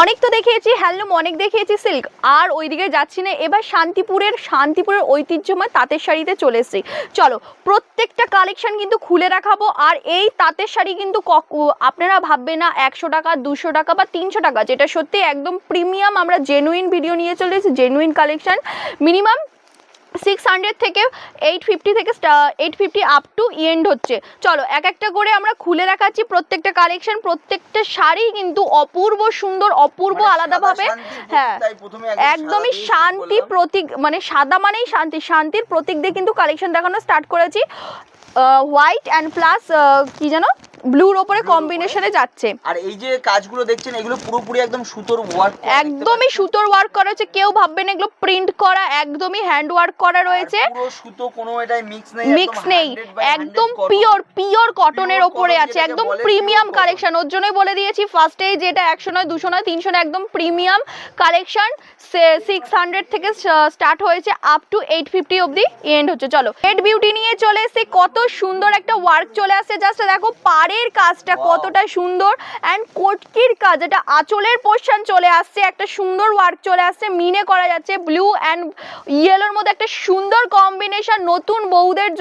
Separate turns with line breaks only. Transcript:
অনেক তো দেখিয়েছি, হ্যান্ডলুম অনেক দেখিয়েছি, সিল্ক। আর ওইদিকে যাচ্ছি না, এবার শান্তিপুরের শান্তিপুরের ঐতিহ্যময় তাঁতের শাড়িতে চলে এসেছি। চলো, প্রত্যেকটা কালেকশন কিন্তু খুলে রাখাবো আর এই তাঁতের শাড়ি কিন্তু আপনারা ভাববে না, একশো টাকা, দুশো টাকা বা তিনশো টাকা, যেটা সত্যি একদম প্রিমিয়াম, আমরা জেনুইন ভিডিও নিয়ে চলে এসেছি genuine collection minimum six hundred থেকে এইট ফিফটি থেকে eight fifty up to end হচ্ছে। চলো এক একটা করে আমরা খুলে দেখাচ্ছি প্রত্যেকটা কালেকশন প্রত্যেকটা শাড়ি কিন্তু অপূর্ব সুন্দর অপূর্ব
মানে
আলাদাভাবে হ্যাঁ একদমই শান্তি প্রতীক মানে সাদা মানেই শান্তি শান্তির প্রতীক দিয়ে কিন্তু কালেকশন দেখানো স্টার্ট করেছি। হোয়াইট অ্যান্ড প্লাস কি যেন? ব্লুর ওপরে। কম্বিনেশনে যাচ্ছে।
আর এই যে কাজগুলো দেখছেন এগুলো পুরোপুরি একদম সুতোর ওয়ার্ক
একদমই সুতোর ওয়ার্ক করা হয়েছে কেউ ভাববেন এগুলো প্রিন্ট করা একদমই হ্যান্ড ওয়ার্ক করা রয়েছে।
পুরো সুতো কোনো এটাই মিক্স নেই
মিক্স নেই। একদম পিওর পিওর কটনের ওপরে আছে। একদম প্রিমিয়াম কালেকশন ওর জন্যই বলে দিয়েছি। ফার্স্টেই যেটা একশো নয় দুশো নয় তিনশো নয় একদম প্রিমিয়াম কালেকশন সিক্স হান্ড্রেড থেকে স্টার্ট হয়েছে আপ টু এইট ফিফটি অব্দি এন্ড হচ্ছে। চলো রেড বিউটি নিয়ে চলে এসে কত সুন্দর একটা ওয়ার্ক চলে আসছে। জাস্ট দেখো পাড়ের কাজটা কতটা সুন্দর অ্যান্ড কোটকির কাজ। এটা আঁচলের পোর্শন চলে আসছে। একটা সুন্দর ওয়ার্ক চলে আসছে। মিনে করা যাচ্ছে ব্লু অ্যান্ড ইয়েলোর মধ্যে একটা সুন্দর কম্বিনেশন নতুন বউদের জন্য।